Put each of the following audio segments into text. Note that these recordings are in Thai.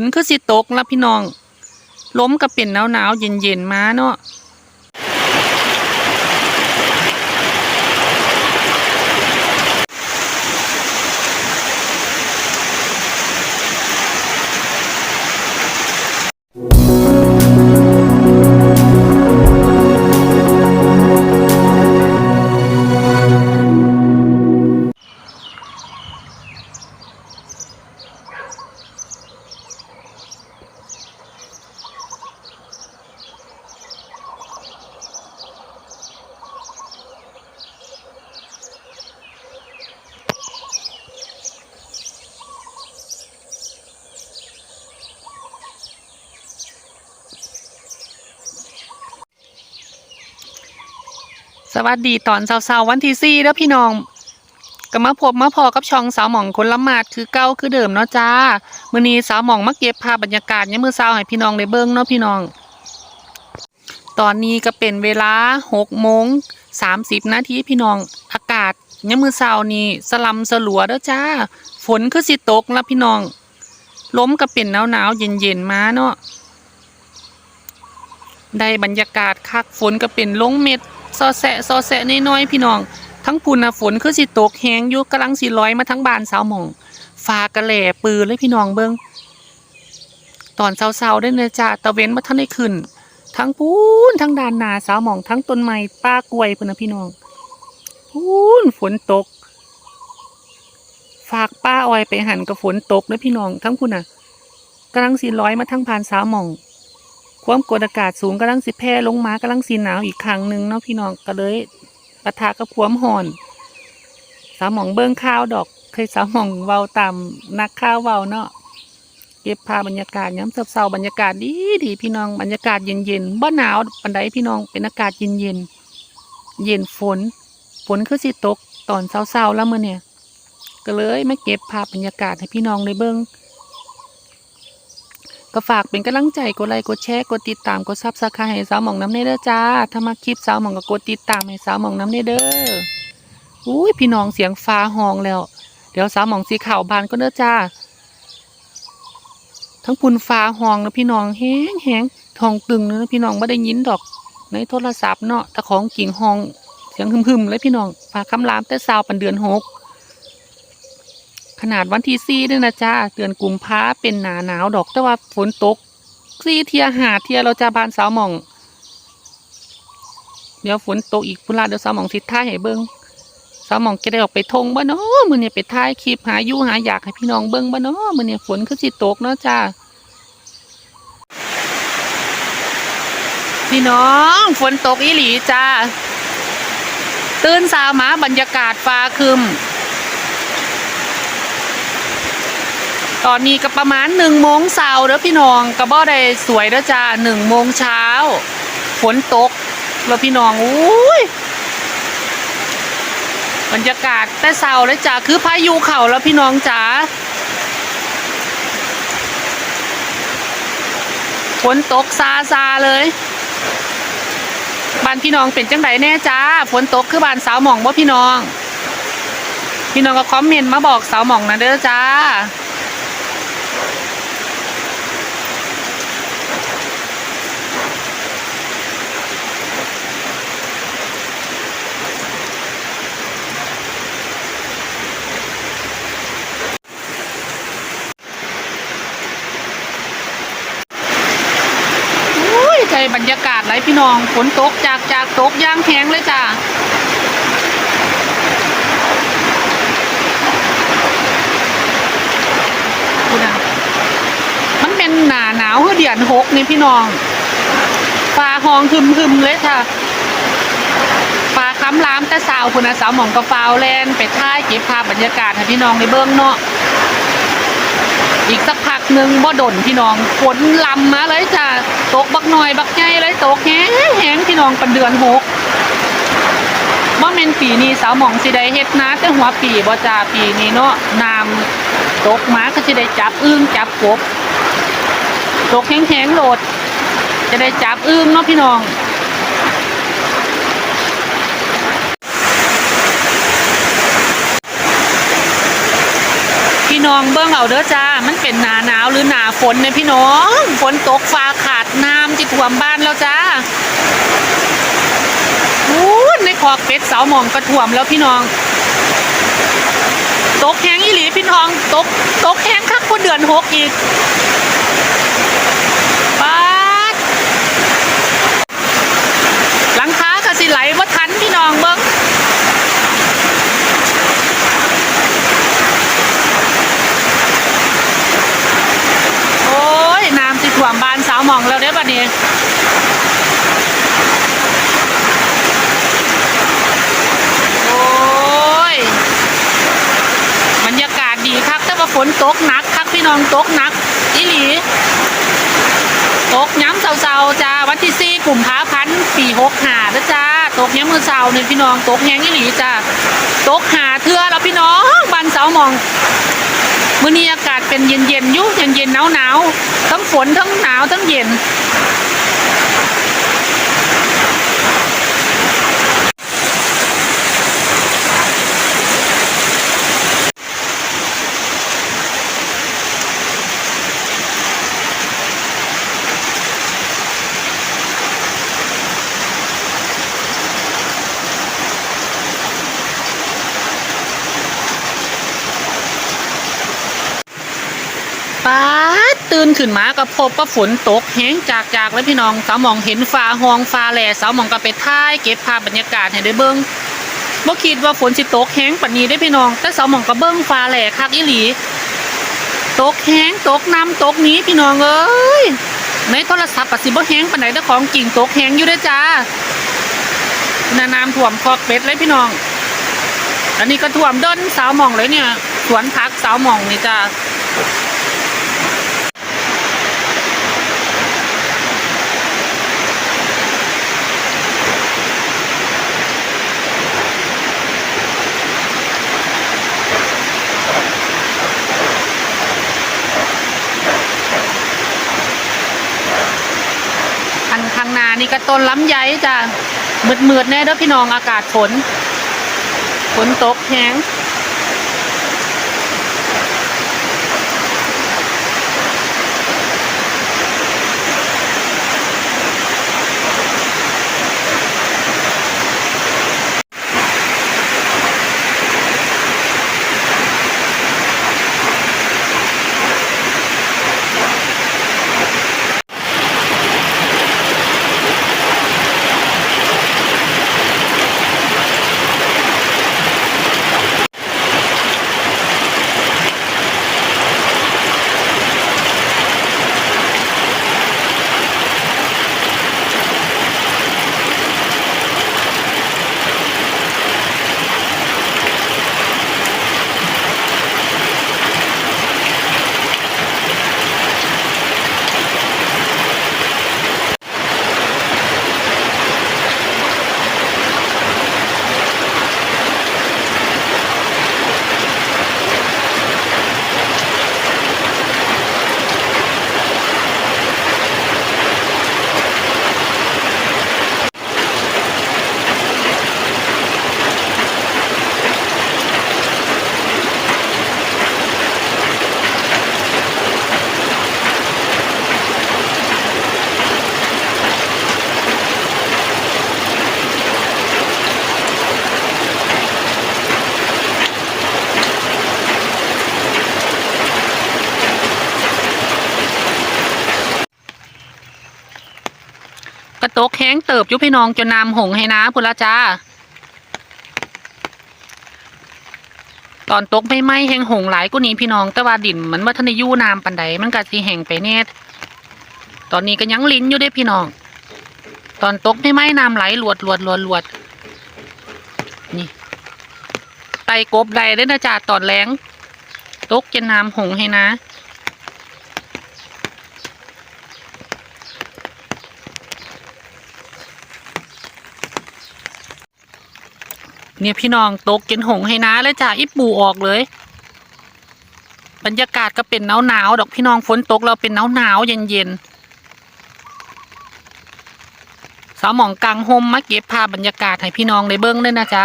นคือสิตกแล้วพี่น้องล้มก็เป็นหนาวหนาวเย็นเย็นมาเนาะ สวัสดีตอนเช้าๆวันที่สี่แล้วพี่น้องก็มาพบมาพอกับช่องสาวหม่องคนละหมาดคือเก้าคือเดิมเนาะจ้ามื้อนี้สาวหม่องมาเก็บภาพบรรยากาศยามมื้อเช้าให้พี่น้องได้เบิ่งเนาะพี่น้อง ตอนนี้ก็เป็นเวลาหกโมงสามสิบนาทีพี่น้องอากาศยามมื้อเช้านี้สลัมสลัวเด้อจ้า ฝนคือสิตกแล้วพี่น้องล้มก็เป็นหนาวๆเย็นๆมาเนาะได้บรรยากาศคักฝนก็เป็นลงเม็ด ซอแสะซอแสะน้อยๆพี่น้อง ทั้งพุ่นนะฝนคือสิตกแหงอยู่กำลังสิลอยมาทั้งบานสาวหมองฟ้ากระแหล่ปืนเลยพี่น้องเบิงตอนเช้าๆได้เลยจ้าตะเว้นมาท่านได้ขึ้น ทั้งพูนทั้งดานนาสาวหมองทั้งต้นไม้ป้ากล้วยพุ่นนะพี่น้องพูนฝนตก ฝากป้าอ้อยไปหันกับฝนตกเลยพี่น้องทั้งพุ่นน่ะกำลังสิลอยมาทั้งพานสาวหมอง ความกดอากาศสูงกำลังสิแผ่ลงมากำลังสิหนาวอีกครั้งหนึ่งเนาะพี่น้องก็เลยปะทะกับความหอน สาวหมองเบิ้งข้าวดอก เคยสาวหมองเว้าตามนักข้าวเว้าเนาะเก็บภาพบรรยากาศย้ำเศร้าบรรยากาศดีดีพี่น้องบรรยากาศเย็นๆบ่หนาวปันใดพี่น้องเป็นอากาศเย็นเย็นเย็นฝน ฝนคือสิตกตอนเศร้าๆแล้วเมื่อเนี่ย ก็เลยมาเก็บภาพบรรยากาศให้พี่น้องได้เบิ้ง ก็ฝากเป็นกำลังใจกดไลค์กดแชร์กดติดตามกดซับสไครต์ให้สาวหมองน้ำเนเด้อจ้าถ้ามาคลิปสาวหมองก็กดติดตามให้สาวหมองน้ำเนเด้ออุ้ยพี่น้องเสียงฟ้าห้องแล้ว เดี๋ยวสาวหมองสีขาวบานก็เด้อจ้า ทั้งพุ่นฟ้าห้องแล้วพี่น้องแห้งแห้งทองตึงเนื้อะพี่น้องไม่ได้ยินดอก ในโทรศัพท์เนาะแต่ของกิ่งห้องเสียงหึมๆเลยพี่น้องฟ้าคำรามแต่สาวปันเดือนหก ขนาดวันที่สี่ด้วยนะจ้าเดือนกุมภาเป็นหนาหนาวดอกแต่ว่าฝนตกสี่เทียหาเทียเราจะบานสาวหมอง เดี๋ยวฝนตกอีกพุ่นละเดี๋ยวสาวหมองทิศท่าให้เบิ้งสาวหมองจะได้ออกไปทงบ่เนาะมื้อนี้ไปถ่ายคลิปหายู่หาอยากให้พี่น้องเบิ้งบ่เนาะมื้อนี้ฝนคือสิตกเนาะจ้าพี่น้องฝนตกอีหลีจ้า ตื่นสาวมาบรรยากาศฟ้าครึม ตอนนี้ก็ประมาณหนึ่งโมงเช้าเด้อพี่น้องกระบ่ได้สวยเด้อจ้าหนึ่งโมงเช้าฝนตกแล้วพี่น้องอุ้ยบรรยากาศแต่เช้าเลยจ้าคือพายุเข่าแล้วพี่น้องจ๋าฝนตกซาซาเลยบ้านพี่น้องเป็นจังไดแน่จ้าฝนตกคือบ้านสาวหม่องบ่พี่น้อง พี่น้องก็คอมเมนต์มาบอกสาวหม่องนะเด้อจ้า อุ้ยใจบรรยากาศไรพี่ น้องฝนตกจากจากตกย่างแข็งเลยจ้าคุณอะมันเป็นหนาหนาวเฮือเดือนหกนี่พี่น้องฟ้าหองหึมหึมเลยค่ะฟ้าค้ำล้ามแต่สาวคุณนะสาวหมองกระฟาแลนไปท่ายเก็บภาพบรรยากาศให้พี่น้องในเบื้องเนาะอีกสักพัก นึ่งบ่ดนพี่น้องฝนลำมาเลยจ้ะตกบักหน่อยบักใหญ่เลยตกแห้งแห้งพี่น้องเป็นเดือนหกว่าเมนปีนี้สาวหมองสิได้เฮ็ดนาแต่หัวปีบ่จ้าปีนี้เนาะน้ำตกมาก็สิได้จับอึ้งจับกบตกแห้งๆโหลด จะได้จับอึ้งเนาะพี่น้อง น้องเบิ้งเอาเด้อจ้า มันเป็นหนาหนาวหรือหนาฝนเนี่ยพี่น้อง ฝนตกฟ้าขาดน้ำที่ท่วมบ้านแล้วจ้าอู้ในคอกเป็ดเสาหมองกระท่วมแล้วพี่น้อง ตกแห้งอีหลีพี่น้อง ตก ตกแห้งคักกว่นเดือนหกอีกป๊าดหลังคากะสิไหลว่าทันพี่น้องเบิ้ง โอ้ย น้ำสิท่วมบ้านสาวหมองแล้วเด้อบัดนี้ โอ้ย บรรยากาศดีครับแต่ว่าฝ นตกหนักครับพี่น้องตกหนักอีหลีตกย้ำเศร้าๆจ้าวันที่สี่กลุ่มพาพันปีหกหานะจ้าตกย้ำมือเศร้าเนี่ยพี่น้องตกแหงอีหลีจ้าตกหาเทือแล้วพี่น้องบ้านเสามองมื้อนี้อากาศเป็นเย็นๆยู่เย็นๆหนาวๆทั้งฝนทั้งหนาวทั้งเย็น ป้าด ตื่นขึ้นมาก็พบว่าฝนตกแห้งจากจากแล้วพี่น้องสาวหมองเห็นฟ้าห้องฟ้าแหล่สาวหมองก็ไปถ่ายเก็บภาพบรรยากาศให้ได้เบิ่งบ่คิดว่าฝนสิตกแห้งปานนี้ได้พี่น้อง แต่สาวหมองก็เบิ่งฟ้าแหล่คักอีหลีตกแห้งตกน้ำตกนี้พี่น้องเอ้ยในโทรศัพท์ปะสิบ่แห้งปานไหนแต่ของจริงตกแห้งอยู่ด้จ้านาน้ำท่วมคอกเป็ดเลยพี่น้อง อันนี้ก็ท่วมดินสาวหมองเลยเนี่ยสวนพักสาวหมองนี่จ้า อันข้างหน้านี่ก็ ต้นลำไยจ้ะมืดๆแน่เด้อพี่น้องอากาศฝนฝนตกแห้ง กระตกแห้งเติบยุพี่น้องจนน้ำหงให้นะพุละจ้า ตอนตกไม่ไหมแห้งหงหลายกว่านี้พี่น้องแต่ว่าดินมันว่าทนยู่น้ำปันใดมันก็สิแห้งไปแน่ตอนนี้ก็ยังลิ้นอยู่เด้พี่น้อง ตอนตกไม่ไหมน้ำไหลหลวดหลวดหลวดหลวดนี่ไตกบใดได้นะจ้าตอนแรงตกจนน้ำหงให้นะ เนี่ยพี่น้องตกกินหงให้นะเลยจ้ะอิปูออกเลย บรรยากาศก็เป็นหนาวหนาวดอกพี่น้องฝนตกเราเป็นหนาวหนาวเย็นเย็นๆสาวหมองกลางห่มมาเก็บภาพบรรยากาศให้พี่น้องได้เบิ้งด้วยนะจ๊ะ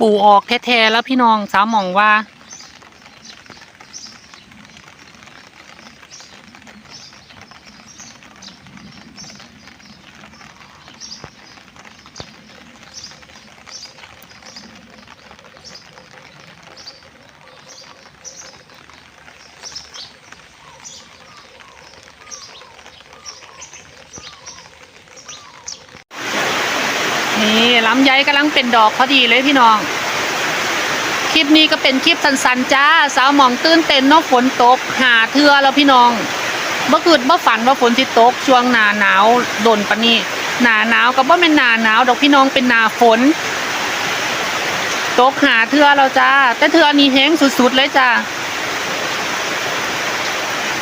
ปู่ออกแท้ๆแล้วพี่น้องสาวหมองว่า นี่ ลำไยกำลังเป็นดอกพอดีเลยพี่น้อง คลิปนี้ก็เป็นคลิปสั้นๆจ้า สาวหมองตื่นเต้นนอกฝนตก หาเทือแล้วพี่น้องเมื่อคืนเมื่อฝันว่าฝนสิตก ช่วงหนาหนาวโดนปะนี่หนาหนาวก็บ่เป็นหนาหนาวดอกพี่น้องเป็นหนาฝน ตกหาเทือแล้วจ้า แต่เทือนี้แห้งสุดๆเลยจ้า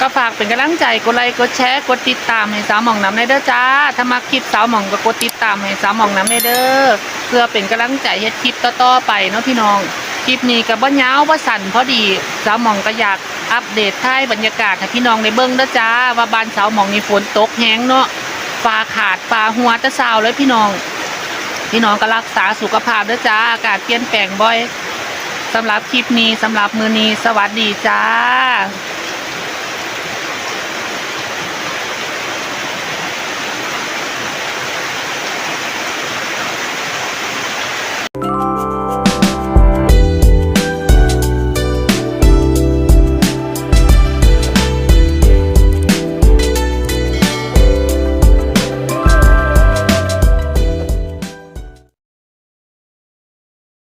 ก็ฝากเป็นกำลังใจกดไลค์กดแชร์กดติดตามให้สาวหมองน้ำในเด้อจ้าถ้ามาคลิปสาวหมองก็กดติดตามให้สาวหมองน้ำในเด้อเพื่อเป็นกำลังใจเฮ็ดคลิปต่อๆไปเนาะพี่น้องคลิปนี้ก็บ่ยาวบ่สั้นพอดีสาวหมองก็อยากอัปเดตท้ายบรรยากาศให้พี่น้องได้เบิ่งเด้อจ้าว่าบ้านสาวหมองนี่ฝนตกแห้งเนาะฟ้าขาดฟ้าหัวแตะซาวเลยพี่น้อง พี่น้องก็รักษาสุขภาพเด้อจ้าอากาศเปลี่ยนแปลงบ่อยสำหรับคลิปนี้สำหรับมือนี้สวัสดีจ้า